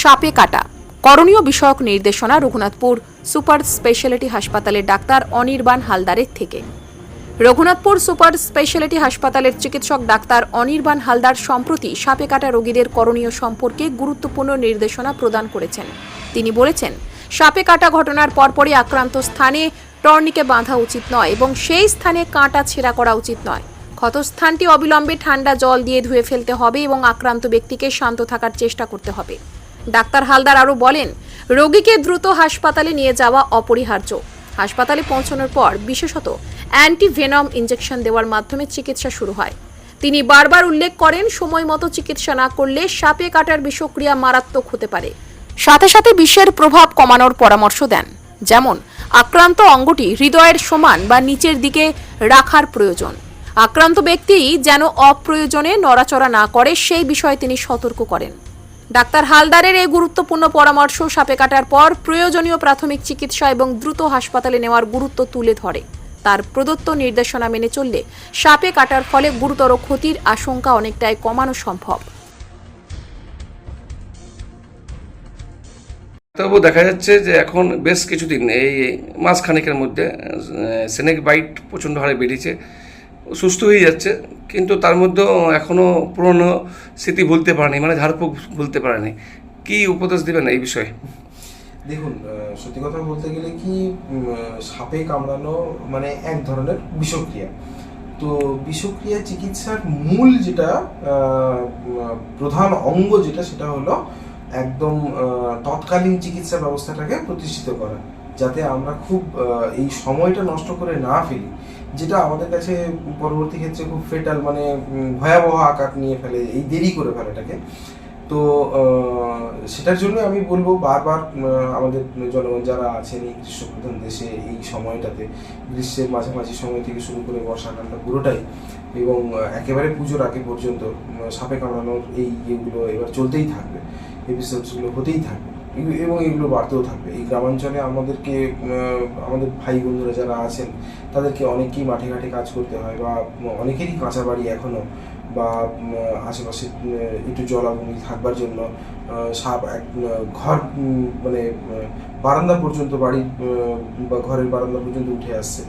সাপে কাটা। করণীয় বিষয়ক নির্দেশনা রঘুনাথপুর সুপার স্পেশালিটি হাসপাতালের ডাক্তার অনির্বাণ হালদারের থেকে। রঘুনাথপুর সুপার স্পেশালিটি হাসপাতালের চিকিৎসক ডাক্তার অনির্বাণ হালদার সম্প্রতি সাপে কাটা রোগীদের করণীয় সম্পর্কে গুরুত্বপূর্ণ নির্দেশনা প্রদান করেছেন। তিনি বলেছেন, সাপে কাটা ঘটনার পরপরই আক্রান্ত স্থানে টর্নিকে বাঁধা উচিত নয় এবং সেই স্থানে কাঁটা ছেঁড়া করা উচিত নয়। ক্ষতস্থানটি অবিলম্বে ঠান্ডা জল দিয়ে ধুয়ে ফেলতে হবে এবং আক্রান্ত ব্যক্তিকে শান্ত থাকার চেষ্টা করতে হবে। ডাক্তার হালদার আরও বলেন, রোগীকে দ্রুত হাসপাতালে নিয়ে যাওয়া অপরিহার্য। হাসপাতালে পৌঁছানোর পর বিশেষত অ্যান্টিভেনম ইঞ্জেকশন দেওয়ার মাধ্যমে চিকিৎসা শুরু হয়। তিনি বারবার উল্লেখ করেন, সময় মতো চিকিৎসা না করলে সাপে কাটার বিষক্রিয়া মারাত্মক হতে পারে। সাথে সাথে বিষের প্রভাব কমানোর পরামর্শ দেন, যেমন আক্রান্ত অঙ্গটি হৃদয়ের সমান বা নিচের দিকে রাখার প্রয়োজন। আক্রান্ত ব্যক্তি যেন অপ্রয়োজনে নড়াচড়া না করে, সেই বিষয়ে তিনি সতর্ক করেন। ডাক্তার হালদারের এই গুরুত্বপূর্ণ পরামর্শ সাপে কাটার পর প্রয়োজনীয় প্রাথমিক চিকিৎসা এবং দ্রুত হাসপাতালে নেওয়ার গুরুত্ব তুলে ধরে। তার প্রদত্ত নির্দেশনা মেনে চললে সাপে কাটার ফলে গুরুতর ক্ষতির আশঙ্কা অনেকটাই কমানো সম্ভব। তবু দেখা যাচ্ছে যে এখন বেশ কিছুদিন, এই মাসখানেকের মধ্যে সেনেক বাইট প্রচণ্ড হারে বেড়েছে। সুস্থ হয়ে যাচ্ছে, কিন্তু তার মধ্যেও এখনও পুরনো স্মৃতি ভুলতে পারেনি মানে ঝাড়ফুঁক ভুলতে পারেনি। কি উপদেশ দিবেন এই বিষয়ে? দেখুন সত্যি কথা বলতে গেলে কি সাপে কামড়ানো মানে এক ধরনের বিষক্রিয়া। তো বিষক্রিয়া চিকিৎসার মূল যেটা প্রধান অঙ্গ যেটা, সেটা হলো একদম তৎকালীন চিকিৎসা ব্যবস্থাটাকে প্রতিষ্ঠিত করা। যাতে আমরা খুব এই সময়টা নষ্ট করে না ফেলি, যেটা আমাদের কাছে পরবর্তী ক্ষেত্রে খুব ফেটাল মানে ভয়াবহ আকার নিয়ে ফেলে, এই দেরি করে ফেলাটাকে তো সেটার জন্য আমি বলব বারবার আমাদের জনগণ যারা আছেন এই গ্রীষ্মপ্রধান দেশে এই সময়টাতে, গ্রীষ্মের মাঝামাঝি সময় থেকে শুরু করে বর্ষাকালটা পুরোটাই, এবং একেবারে পুজোর আগে পর্যন্ত সাপে কামড়ানোর এই ইয়েগুলো এবার চলতেই থাকবে এপিসোডসগুলো হতেই থাকবে। এবং এগুলো বাড়তেও থাকবে। এই গ্রামাঞ্চলে আমাদেরকে আমাদের ভাই বন্ধুরা যারা আছেন তাদেরকে অনেকেই মাঠে ঘাটে কাজ করতে হয় বা অনেকেরই কাঁচা বাড়ি এখনও বা আশেপাশে একটু জলাভূমি থাকবার জন্য সাপ এক ঘর মানে বারান্দা পর্যন্ত উম, বা ঘরের বারান্দা পর্যন্ত উঠে আসছে।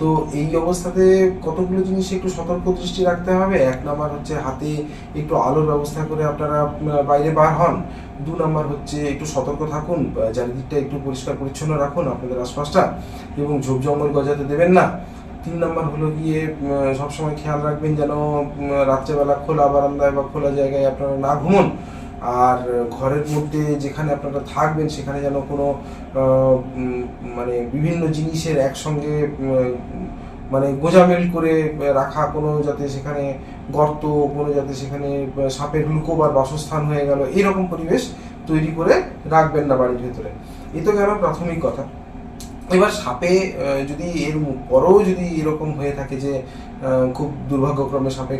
তো এই অবস্থাতে কতগুলো জিনিস একটু সতর্ক দৃষ্টি রাখতে হবে? এক নাম্বার হচ্ছে হাতে একটু আলোর ব্যবস্থা করে আপনারা বাইরে বার হন। দু নাম্বার হচ্ছে একটু সতর্ক থাকুন চারিদিকটা একটু পরিষ্কার পরিচ্ছন্ন রাখুন আপনাদের আশপাশটা এবং ঝোপ জঙ্গল গজাতে দেবেন না। তিন নাম্বার হলো গিয়ে সবসময় খেয়াল রাখবেন যেন রাত্রেবেলা খোলা বারান্দায় বা খোলা জায়গায় আপনারা না ঘুমন। আর ঘরের মধ্যে যেখানে আপনারা থাকবেন, সেখানে যেন কোনো মানে বিভিন্ন জিনিসের একসঙ্গে মানে গোজামেল করে রাখা, কোনো যাতে সেখানে গর্ত, কোনো যাতে সেখানে সাপের লুকোবার বাসস্থান হয়ে গেল, এরকম পরিবেশ তৈরি করে রাখবেন না বাড়ির ভেতরে। এ তো গেল প্রাথমিক কথা। এবার সাপে যদি এর পরেও যদি এরকম হয়ে থাকে যে খুব দুর্ভাগ্যক্রমে সাপে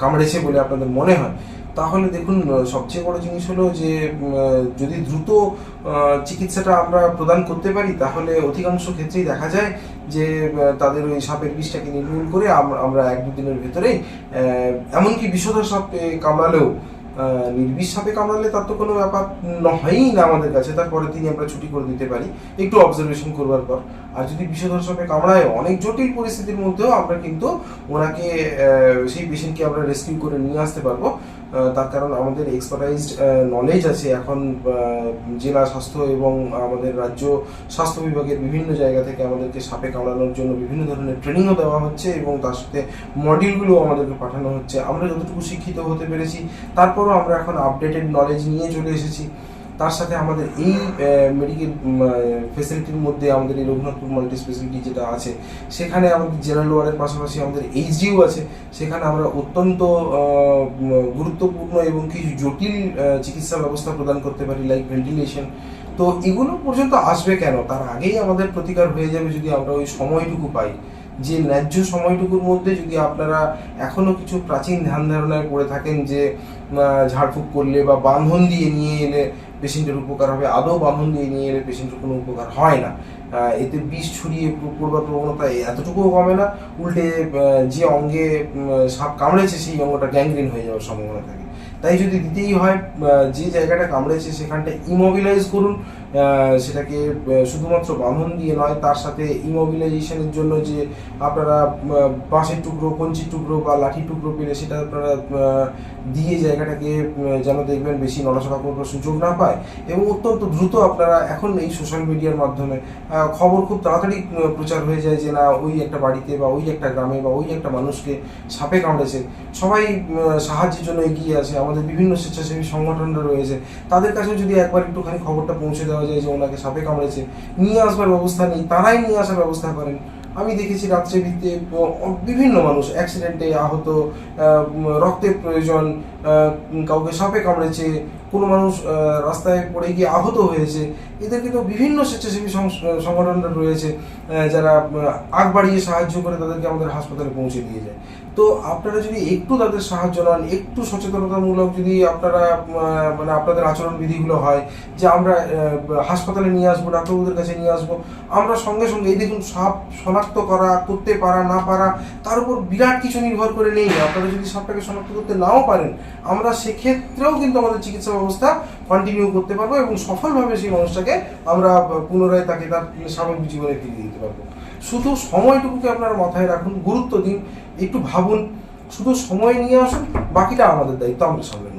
কামড়েছে বলে আপনাদের মনে হয়, তাহলে দেখুন সবচেয়ে বড় জিনিস হলো যে যদি দ্রুত চিকিৎসাটা আমরা প্রদান করতে পারি, তাহলে অধিকাংশ ক্ষেত্রেই দেখা যায় যে তাদের ওই সাপের বিষটাকে নির্মূল করে আমরা এক দুদিনের ভেতরেই এমনকি বিষধর সাপে কামড়ালেও নির্বিষ সাপে কামড়ালে তার তো কোনো ব্যাপার হয়ই না আমাদের কাছে। তারপরে তিনি আমরা ছুটি করে দিতে পারি। একটু অবজারভেশন করবার পর। আর যদি বিষধর সাপে কামড়ায় অনেক জটিল পরিস্থিতির মধ্যেও আমরা কিন্তু ওনাকে সেই পেশেন্টকে আমরা রেস্কিউ করে নিয়ে আসতে পারব। তার কারণ আমাদের এক্সপার্টাইজড নলেজ আছে। এখন জেলা স্বাস্থ্য এবং আমাদের রাজ্য স্বাস্থ্য বিভাগের বিভিন্ন জায়গা থেকে আমাদেরকে সাপে কামড়ানোর জন্য বিভিন্ন ধরনের ট্রেনিংও দেওয়া হচ্ছে এবং তার সাথে মডিউলগুলো আমাদেরকে পাঠানো হচ্ছে। আমরা যতটুকু শিক্ষিত হতে পেরেছি, তারপরও আমরা এখন আপডেটেড নলেজ নিয়ে চলে এসেছি। তার সাথে আমাদের এই মেডিকেল ফেসিলিটির মধ্যে আমাদের এই রঘুনাথপুর মাল্টি স্পেশালিটি যেটা আছে, সেখানে আমাদের জেনারেল ওয়ার্ডের পাশাপাশি আমাদের এইচডিও আছে, সেখানে আমরা অত্যন্ত গুরুত্বপূর্ণ এবং কিছু জটিল চিকিৎসা ব্যবস্থা প্রদান করতে পারি লাইক ভেন্টিলেশন তো এগুলো পর্যন্ত আসবে কেন? তার আগেই আমাদের প্রতিকার হয়ে যাবে যদি আমরা ওই সময়টুকু পাই। যে ন্যায্য সময়টুকুর মধ্যে যদি আপনারা এখনও কিছু প্রাচীন ধ্যান ধারণায় পড়ে থাকেন যে ঝাড়ফুঁক করলে বা বাঁধন দিয়ে নিয়ে এলে পেশেন্টের উপকার হবে। আদৌ বাঁধন দিয়ে নিয়ে এলে পেশেন্টের কোনো উপকার হয় না। এতে বিষ ছড়িয়ে পড়বার প্রবণতা এতটুকুও কমে না। উল্টে যে অঙ্গে সাপ কামড়েছে সেই অঙ্গটা গ্যাংগ্রিন হয়ে যাওয়ার সম্ভাবনা থাকে। তাই যদি দিতেই হয় যে জায়গাটা কামড়েছে সেখানটা ইমোবিলাইজ করুন। সেটাকে শুধুমাত্র বাঁধন দিয়ে নয়, তার সাথে ইমোবিলাইজেশনের জন্য যে আপনারা বাঁশের টুকরো, কঞ্চির টুকরো বা লাঠি টুকরো পেলে সেটা আপনারা দিয়ে জায়গাটাকে যেন দেখবেন বেশি নড়াচড়া করবার সুযোগ না পায় এবং অত্যন্ত দ্রুত আপনারা এখন এই সোশ্যাল মিডিয়ার মাধ্যমে খবর খুব তাড়াতাড়ি প্রচার হয়ে যায় যে না, ওই একটা বাড়িতে বা ওই একটা গ্রামে বা ওই একটা মানুষকে সাপে কামড়েছে। সবাই সাহায্যের জন্য এগিয়ে আসে আমাদের বিভিন্ন স্বেচ্ছাসেবী সংগঠনরা রয়েছে। তাদের কাছেও যদি একবার একটুখানি খবরটা পৌঁছে দেওয়া যায় যে ওনাকে সাপে কামড়েছে, নিয়ে আসবার ব্যবস্থা নেই, তারাই নিয়ে আসার ব্যবস্থা করেন। আমি দেখেছি রাত্রে ভিত্তিতে বিভিন্ন মানুষ অ্যাক্সিডেন্টে আহত রক্তের প্রয়োজন কাউকে সাপে কামড়েছে কোনো মানুষ রাস্তায় পড়ে গিয়ে আহত হয়েছে, এদেরকে তো বিভিন্ন স্বেচ্ছাসেবী সংগঠনরা রয়েছে যারা আগ বাড়িয়ে সাহায্য করে তাদেরকে আমাদের হাসপাতালে পৌঁছে দিয়ে যায়। তো আপনারা যদি একটু তাদের সাহায্য নেন, একটু সচেতনতামূলক যদি আপনারা মানে আপনাদের আচরণ বিধিগুলো হয়, যে আমরা হাসপাতালে নিয়ে আসব, ডাক্তারবাবুদের কাছে নিয়ে আসব, আমরা সঙ্গে সঙ্গে এই দেখুন সাপ শনাক্ত করা করতে পারা, না পারা, তার উপর বিরাট কিছু নির্ভর করে নেই। আপনারা যদি সাপটাকে শনাক্ত করতে নাও পারেন, আমরা সেক্ষেত্রেও কিন্তু আমাদের চিকিৎসা ব্যবস্থা কন্টিনিউ করতে পারব এবং সফলভাবে সেই মানুষটাকে আমরা পুনরায় তাকে তার স্বাভাবিক জীবনে ফিরিয়ে দিতে পারব। শুধু সময়টুকুকে আপনারা মাথায় রাখুন, গুরুত্ব দিন, একটু ভাবুন, শুধু সময় নিয়ে আসুন, বাকিটা আমাদের দায়িত্ব আমাদের সামনে